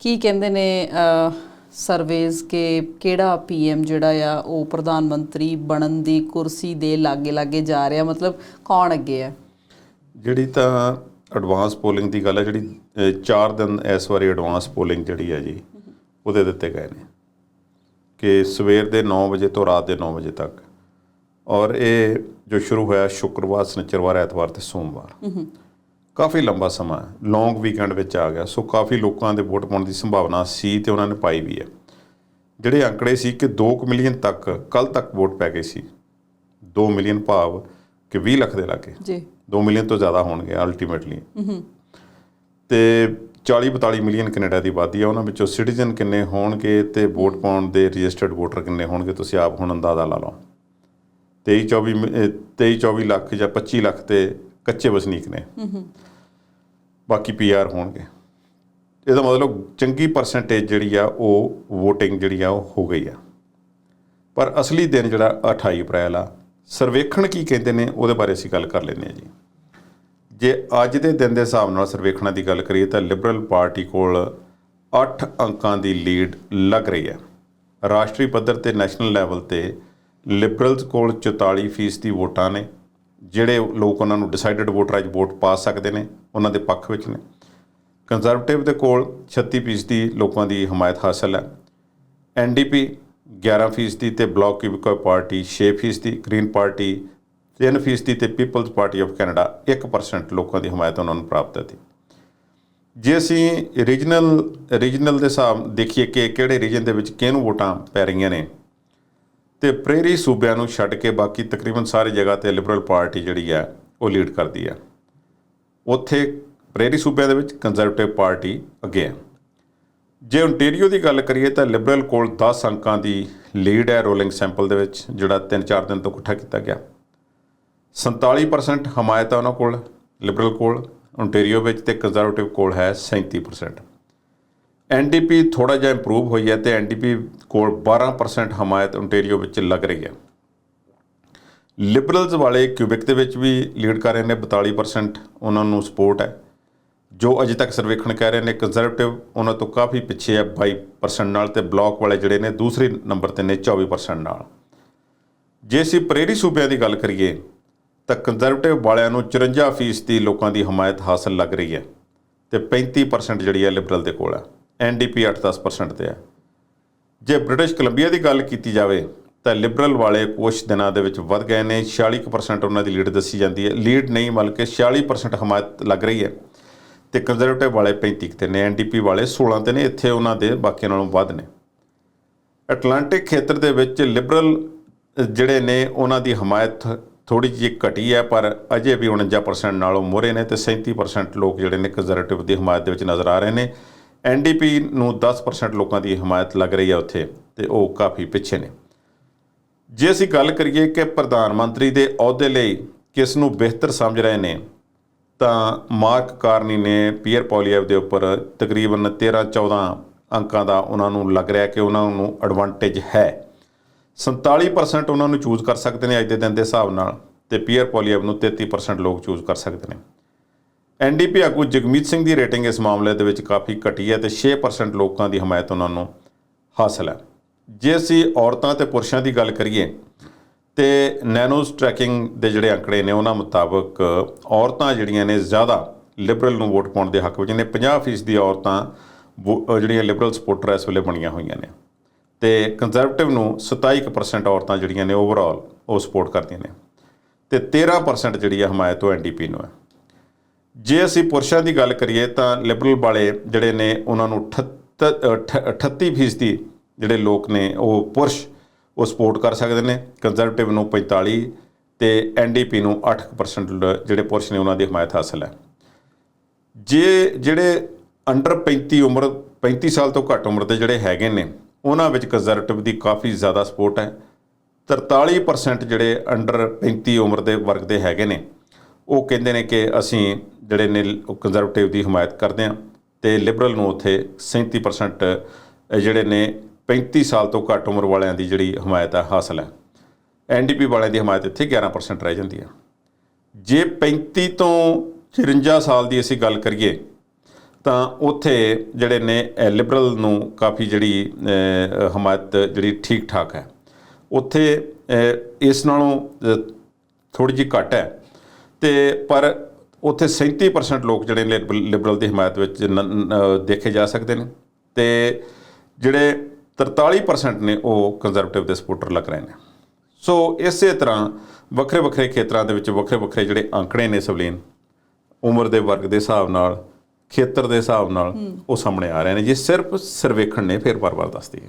ਕੀ ਕਹਿੰਦੇ ਨੇ ਸਰਵੇਜ਼ ਕਿ ਕਿਹੜਾ ਪੀਐਮ ਜਿਹੜਾ ਆ ਉਹ ਪ੍ਰਧਾਨ ਮੰਤਰੀ ਬਣਨ ਦੀ ਕੁਰਸੀ ਦੇ ਲਾਗੇ ਲਾਗੇ ਜਾ ਰਿਹਾ? ਮਤਲਬ ਕੌਣ ਅੱਗੇ ਹੈ ਜਿਹੜੀ ਤਾਂ ਐਡਵਾਂਸ ਪੋਲਿੰਗ ਦੀ ਗੱਲ ਹੈ ਜਿਹੜੀ 4 ਦਿਨ ਇਸ ਵਾਰੀ ਐਡਵਾਂਸ ਪੋਲਿੰਗ ਜਿਹੜੀ ਹੈ ਜੀ ਉਹਦੇ ਦਿੱਤੇ ਗਏ ਨੇ। ਕਿ ਸਵੇਰ ਦੇ 9 ਵਜੇ ਤੋਂ ਰਾਤ ਦੇ 9 ਵਜੇ ਤੱਕ। ਔਰ ਇਹ ਜੋ ਸ਼ੁਰੂ ਹੋਇਆ ਸ਼ੁੱਕਰਵਾਰ ਸ਼ਨੀਚਰਵਾਰ ਐਤਵਾਰ ਤੇ ਸੋਮਵਾਰ। ਕਾਫੀ ਲੰਬਾ ਸਮਾਂ ਲੌਂਗ ਵੀਕਐਂਡ ਵਿੱਚ ਆ ਗਿਆ। ਸੋ ਕਾਫੀ ਲੋਕਾਂ ਦੇ ਵੋਟ ਪਾਉਣ ਦੀ ਸੰਭਾਵਨਾ ਸੀ ਤੇ ਉਹਨਾਂ ਨੇ ਪਾਈ ਵੀ ਹੈ। ਜਿਹੜੇ ਅੰਕੜੇ ਸੀ ਕਿ 2 ਮਿਲੀਅਨ ਤੱਕ ਕੱਲ ਤੱਕ ਵੋਟ ਪੈ ਗਈ ਸੀ। 2 ਮਿਲੀਅਨ ਭਾਵ ਕਿ 20 ਲੱਖ ਦੇ ਲਾਗੇ। ਜੀ। 2 ਮਿਲੀਅਨ ਤੋਂ ਜ਼ਿਆਦਾ ਹੋਣਗੇ ਅਲਟੀਮੇਟਲੀ ਤੇ 40 42 ਮਿਲੀਅਨ ਕੈਨੇਡਾ ਦੀ ਆਬਾਦੀ ਹੈ। ਉਹਨਾਂ ਵਿੱਚੋਂ ਸਿਟੀਜ਼ਨ ਕਿੰਨੇ ਹੋਣਗੇ ਤੇ ਵੋਟ ਪਾਉਣ ਦੇ ਰਜਿਸਟਰਡ ਵੋਟਰ ਕਿੰਨੇ ਹੋਣਗੇ ਤੁਸੀਂ ਆਪ ਹੁਣ ਅੰਦਾਜ਼ਾ ਲਾ ਲਓ। 23 24 ਮਿ- ਅਹ 23 24 ਲੱਖ ਜਾਂ 25 ਲੱਖ ਤੇ ਕੱਚੇ ਵਸਨੀਕ ਨੇ। ਬਾਕੀ ਪੀਆਰ ਹੋਣਗੇ। ਇਹਦਾ ਮਤਲਬ ਚੰਗੀ ਪਰਸੈਂਟੇਜ ਜਿਹੜੀ ਆ, ਉਹ VOTING ਜਿਹੜੀ ਆ, ਉਹ ਹੋ ਗਈ ਆ। ਪਰ ਅਸਲੀ ਦਿਨ ਜਿਹੜਾ 28 ਅਪ੍ਰੈਲ ਆ, ਸਰਵੇਖਣ ਕੀ ਕਹਿੰਦੇ ਨੇ, ਉਹਦੇ ਬਾਰੇ ਅਸੀਂ ਗੱਲ ਕਰ ਲੈਂਦੇ ਹਾਂ ਜੀ। ਜੇ ਅੱਜ ਦੇ ਦਿਨ ਦੇ ਹਿਸਾਬ ਨਾਲ ਸਰਵੇਖਣਾਂ ਦੀ ਗੱਲ ਕਰੀਏ, ਤਾਂ ਲਿਬਰਲ ਪਾਰਟੀ ਕੋਲ 8 ਅੰਕਾਂ ਦੀ ਲੀਡ ਲੱਗ ਰਹੀ ਹੈ ਰਾਸ਼ਟਰੀ ਪੱਧਰ ਤੇ ਨੈਸ਼ਨਲ ਲੈਵਲ ਤੇ ਲਿਬਰਲਸ ਕੋਲ 44% ਦੀ ਵੋਟਾਂ ਨੇ। ਜਿਹੜੇ ਲੋਕ ਉਹਨਾਂ ਨੂੰ ਡਿਸਾਈਡਡ ਵੋਟਰ ਅੱਜ ਵੋਟ ਪਾ ਸਕਦੇ ਨੇ, ਉਹਨਾਂ ਦੇ ਪੱਖ ਵਿੱਚ ਨੇ। ਕੰਜ਼ਰਵੇਟਿਵ ਦੇ ਕੋਲ 36% ਲੋਕਾਂ ਦੀ ਹਮਾਇਤ ਹਾਸਲ ਹੈ। ਐਨਡੀਪੀ 11% ਦੀ ਤੇ ਬਲਾਕ ਕਿਊਬਿਕੋ ਪਾਰਟੀ 6% ਦੀ ਗ੍ਰੀਨ ਪਾਰਟੀ 3% ਦੀ ਤੇ ਪੀਪਲਜ਼ ਪਾਰਟੀ ਆਫ ਕੈਨੇਡਾ 1% ਲੋਕਾਂ ਦੀ ਹਮਾਇਤ ਉਹਨਾਂ ਨੂੰ ਪ੍ਰਾਪਤ ਹੈ ਜੀ। ਜੇ ਅਸੀਂ ਰੀਜਨਲ ਰੀਜਨਲ ਦੇ ਹਿਸਾਬ ਦੇਖੀਏ ਕਿ ਕਿਹੜੇ ਰੀਜਨ ਦੇ ਵਿੱਚ ਕਿਹਨੂੰ ਵੋਟਾਂ ਪੈ ਰਹੀਆਂ ਨੇ ਤੇ ਪ੍ਰੇਰੀ ਸੂਬਿਆਂ ਨੂੰ ਛੱਡ ਕੇ ਬਾਕੀ ਤਕਰੀਬਨ ਸਾਰੀ ਜਗ੍ਹਾ ਤੇ ਲਿਬਰਲ ਪਾਰਟੀ ਜਿਹੜੀ ਹੈ, ਉਹ ਲੀਡ ਕਰਦੀ ਹੈ। ਉੱਥੇ ਪ੍ਰੇਰੀ ਸੂਬਿਆਂ ਦੇ ਵਿੱਚ ਕੰਜ਼ਰਵੇਟਿਵ ਪਾਰਟੀ ਅੱਗੇ ਹੈ। ਜੇ ਓਨਟਾਰੀਓ ਦੀ ਗੱਲ ਕਰੀਏ ਤਾਂ ਲਿਬਰਲ ਕੋਲ 10 ਅੰਕਾਂ ਦੀ ਲੀਡ ਹੈ ਰੋਲਿੰਗ ਸੈਂਪਲ ਦੇ ਵਿੱਚ, ਜਿਹੜਾ 3-4 ਦਿਨ ਤੋਂ ਇਕੱਠਾ ਕੀਤਾ ਗਿਆ। 47% ਹਮਾਇਤ ਹੈ ਉਹਨਾਂ ਕੋਲ ਲਿਬਰਲ ਕੋਲ ਓਨਟਾਰੀਓ ਵਿੱਚ ਤੇ ਕੰਜ਼ਰਵੇਟਿਵ ਕੋਲ ਹੈ 37% ਐਨਡੀਪੀ ਥੋੜਾ ਜਿਹਾ ਇੰਪਰੂਵ ਹੋਈ ਹੈ ਤੇ ਐਨਡੀਪੀ ਕੋਲ 12% ਹਮਾਇਤ ਓਨਟਾਰੀਓ ਵਿੱਚ ਲੱਗ ਰਹੀ ਹੈ। ਲਿਬਰਲਸ ਵਾਲੇ ਕਿਊਬਿਕ ਦੇ ਵਿੱਚ ਵੀ ਲੀਡ ਕਰ ਰਹੇ ਨੇ 42% ਉਹਨਾਂ ਨੂੰ ਸਪੋਰਟ ਹੈ। ਜੋ ਅਜੇ ਤੱਕ ਸਰਵੇਖਣ ਕਹਿ ਰਹੇ ਨੇ ਕੰਜ਼ਰਵੇਟਿਵ ਉਹਨਾਂ ਤੋਂ ਕਾਫੀ ਪਿੱਛੇ ਹੈ 22% ਨਾਲ ਤੇ ਬਲਾਕ ਵਾਲੇ ਜਿਹੜੇ ਨੇ, ਦੂਸਰੇ ਨੰਬਰ ਤੇ ਨੇ 24% ਨਾਲ। ਜੇ ਅਸੀਂ ਪ੍ਰੇਰੀ ਸੂਬਿਆਂ ਦੀ ਗੱਲ ਕਰੀਏ, ਤਾਂ ਕੰਜ਼ਰਵੇਟਿਵ ਵਾਲਿਆਂ ਨੂੰ 54% ਦੀ ਲੋਕਾਂ ਦੀ ਹਮਾਇਤ ਹਾਸਲ ਲੱਗ ਰਹੀ ਹੈ ਤੇ 35% ਜਿਹੜੀ ਹੈ ਲਿਬਰਲ ਦੇ ਕੋਲ ਹੈ। ਐਨਡੀਪੀ 8-10% ਤੇ ਹੈ। ਜੇ ਬ੍ਰਿਟਿਸ਼ ਕੋਲੰਬੀਆ ਦੀ ਗੱਲ ਕੀਤੀ ਜਾਵੇ, ਤਾਂ ਲਿਬਰਲ ਵਾਲੇ ਕੁਝ ਦਿਨਾਂ ਦੇ ਵਿੱਚ ਵੱਧ ਗਏ ਨੇ। 46% ਉਹਨਾਂ ਦੀ ਲੀਡ ਦੱਸੀ ਜਾਂਦੀ ਹੈ। ਲੀਡ ਨਹੀਂ, ਬਲਕਿ 46% ਹਮਾਇਤ ਲੱਗ ਰਹੀ ਹੈ। ਤੇ ਕੰਜ਼ਰਵੇਟਿਵ ਵਾਲੇ 35 ਤੇ ਨੇ ਐਨਡੀਪੀ ਵਾਲੇ 16 ਤੇ ਨੇ। ਇੱਥੇ ਉਹਨਾਂ ਦੇ ਬਾਕੀਆਂ ਨਾਲੋਂ ਵੱਧ ਨੇ। ਐਟਲਾਂਟਿਕ ਖੇਤਰ ਦੇ ਵਿੱਚ ਲਿਬਰਲ ਜਿਹੜੇ ਨੇ, ਉਹਨਾਂ ਦੀ ਹਮਾਇਤ ਥੋੜੀ ਜਿਹੀ ਘਟੀ ਹੈ, ਪਰ ਅਜੇ ਵੀ 49% ਨਾਲੋਂ ਮੋਰੇ ਨੇ ਤੇ 37% ਲੋਕ ਜਿਹੜੇ ਨੇ ਕੰਜ਼ਰਵੇਟਿਵ ਦੀ ਹਮਾਇਤ ਦੇ ਵਿੱਚ ਨਜ਼ਰ ਆ ਰਹੇ ਨੇ। ਐਨਡੀਪੀ ਨੂੰ 10% ਲੋਕਾਂ ਦੀ ਹਮਾਇਤ ਲੱਗ ਰਹੀ ਹੈ ਉੱਥੇ ਤੇ ਉਹ ਕਾਫੀ ਪਿੱਛੇ ਨੇ। ਜੇ ਅਸੀਂ ਗੱਲ ਕਰੀਏ ਕਿ ਪ੍ਰਧਾਨ ਮੰਤਰੀ ਦੇ ਅਹੁਦੇ ਲਈ ਕਿਸ ਨੂੰ ਬਿਹਤਰ ਸਮਝ ਰਹੇ ਨੇ, ਤਾਂ ਮਾਰਕ ਕਾਰਨੀ ਨੇ ਪੀਅਰ ਪੋਲੀਐਵ ਦੇ ਉੱਪਰ ਤਕਰੀਬਨ 13 14 ਅੰਕਾਂ ਦਾ ਉਹਨਾਂ ਨੂੰ ਲੱਗ ਰਿਹਾ ਕਿ ਉਹਨਾਂ ਨੂੰ ਐਡਵਾਂਟੇਜ ਹੈ। 47% ਉਹਨਾਂ ਨੂੰ ਚੂਜ਼ ਕਰ ਸਕਦੇ ਨੇ ਅੱਜ ਦੇ ਦਿਨ ਦੇ ਹਿਸਾਬ ਨਾਲ ਤੇ ਪੀਅਰ ਪੋਲੀਐਵ ਨੂੰ 33% ਲੋਕ ਚੂਜ਼ ਕਰ ਸਕਦੇ ਨੇ। ਐਨਡੀਪੀ ਆਗੂ ਜਗਮੀਤ ਸਿੰਘ ਦੀ ਰੇਟਿੰਗ ਇਸ ਮਾਮਲੇ ਦੇ ਵਿੱਚ ਕਾਫੀ ਘਟੀ ਹੈ ਤੇ 6% ਲੋਕਾਂ ਦੀ ਹਮਾਇਤ ਉਹਨਾਂ ਨੂੰ ਹਾਸਲ ਹੈ। ਜੇ ਅਸੀਂ ਔਰਤਾਂ ਤੇ ਪੁਰਸ਼ਾਂ ਦੀ ਗੱਲ ਕਰੀਏ ਤੇ ਨੈਨੋਸ ਟਰੈਕਿੰਗ ਦੇ ਜਿਹੜੇ ਅੰਕੜੇ ਨੇ ਉਹਨਾਂ ਮੁਤਾਬਕ ਔਰਤਾਂ ਜਿਹੜੀਆਂ ਨੇ ਜ਼ਿਆਦਾ ਲਿਬਰਲ ਨੂੰ ਵੋਟ ਪਾਉਣ ਦੇ ਹੱਕ ਵਿੱਚ ਨੇ 50% ਦੀ ਔਰਤਾਂ ਵੋ- ਜਿਹੜੀਆਂ ਲਿਬਰਲ ਸਪੋਰਟਰ ਇਸ ਵੇਲੇ ਬਣੀਆਂ ਹੋਈਆਂ ਨੇ। ਤੇ ਕੰਜ਼ਰਵੇਟਿਵ ਨੂੰ 27% ਔਰਤਾਂ ਜਿਹੜੀਆਂ ਨੇ ਓਵਰਆਲ ਉਹ ਸਪੋਰਟ ਕਰਦੀਆਂ ਨੇ। ਤੇ 13% ਜਿਹੜੀ ਹੈ ਹਮਾਇਤ ਉਹ ਐਨਡੀਪੀ ਨੂੰ ਹੈ। ਜੇ ਅਸੀਂ ਪੁਰਸ਼ਾਂ ਦੀ ਗੱਲ ਕਰੀਏ ਤਾਂ ਲਿਬਰਲ ਵਾਲੇ ਜਿਹੜੇ ਨੇ, ਉਹਨਾਂ ਨੂੰ 38% ਦੀ ਜਿਹੜੇ ਲੋਕ ਨੇ, ਉਹ ਪੁਰਸ਼ ਉਹ ਸਪੋਰਟ ਕਰ ਸਕਦੇ ਨੇ। ਕੰਜ਼ਰਵੇਟਿਵ ਨੂੰ 45 ਤੇ ਐਨਡੀਪੀ ਨੂੰ 8% ਜਿਹੜੇ ਪੁਰਸ਼ ਨੇ, ਉਹਨਾਂ ਦੀ ਹਮਾਇਤ ਹਾਸਲ ਹੈ। ਜੇ ਜਿਹੜੇ ਅੰਡਰ 35 ਉਮਰ 35 ਸਾਲ ਤੋਂ ਘੱਟ ਉਮਰ ਦੇ ਜਿਹੜੇ ਹੈਗੇ ਨੇ, ਉਹਨਾਂ ਵਿੱਚ ਕੰਜ਼ਰਵੇਟਿਵ ਦੀ ਕਾਫੀ ਜ਼ਿਆਦਾ ਸਪੋਰਟ ਹੈ। 43% ਜਿਹੜੇ ਅੰਡਰ 35 ਉਮਰ ਦੇ ਵਰਗ ਦੇ ਹੈਗੇ ਨੇ ਉਹ ਕਹਿੰਦੇ ਨੇ ਕਿ ਅਸੀਂ ਜਿਹੜੇ ਨੇ ਕੰਜ਼ਰਵੇਟਿਵ ਦੀ ਹਮਾਇਤ ਕਰਦੇ ਹਾਂ ਤੇ ਲਿਬਰਲ ਨੂੰ ਉੱਥੇ 37% ਜਿਹੜੇ ਨੇ 35 ਸਾਲ ਤੋਂ ਘੱਟ ਉਮਰ ਵਾਲਿਆਂ ਦੀ ਜਿਹੜੀ ਹਮਾਇਤ ਹੈ ਹਾਸਲ ਹੈ। ਐਨਡੀਪੀ ਵਾਲਿਆਂ ਦੀ ਹਮਾਇਤ ਇੱਥੇ 11% ਰਹਿ ਜਾਂਦੀ ਹੈ ਜੇ 35 ਤੋਂ 54 ਸਾਲ ਦੀ ਅਸੀਂ ਗੱਲ ਕਰੀਏ, ਤਾਂ ਉੱਥੇ ਜਿਹੜੇ ਨੇ ਲਿਬਰਲ ਨੂੰ ਕਾਫੀ ਜਿਹੜੀ ਹਮਾਇਤ ਜਿਹੜੀ ਠੀਕ ਠਾਕ ਹੈ। ਉੱਥੇ ਇਸ ਨਾਲੋਂ ਥੋੜੀ ਜਿਹੀ ਘੱਟ ਹੈ। ਤੇ ਪਰ ਉੱਥੇ 37% ਲੋਕ ਜਿਹੜੇ ਲਿਬਰਲ ਦੀ ਹਮਾਇਤ ਵਿੱਚ ਦੇਖੇ ਜਾ ਸਕਦੇ ਨੇ ਤੇ ਜਿਹੜੇ 43% ਨੇ ਉਹ ਕੰਜ਼ਰਵੇਟਿਵ ਦੇ ਸਪੋਰਟਰ ਲੱਗ ਰਹੇ ਨੇ। ਸੋ ਇਸੇ ਤਰ੍ਹਾਂ ਵੱਖਰੇ ਵੱਖਰੇ ਖੇਤਰਾਂ ਦੇ ਵਿੱਚ ਵੱਖਰੇ ਵੱਖਰੇ ਜਿਹੜੇ ਅੰਕੜੇ ਨੇ ਸਵਲੀਨ ਉਮਰ ਦੇ ਵਰਗ ਦੇ ਹਿਸਾਬ ਨਾਲ ਖੇਤਰ ਦੇ ਹਿਸਾਬ ਨਾਲ ਉਹ ਸਾਹਮਣੇ ਆ ਰਹੇ ਨੇ। ਜੇ ਸਿਰਫ ਸਰਵੇਖਣ ਨੇ ਫਿਰ ਬਾਰ-ਬਾਰ ਦੱਸਦੀ ਹੈ।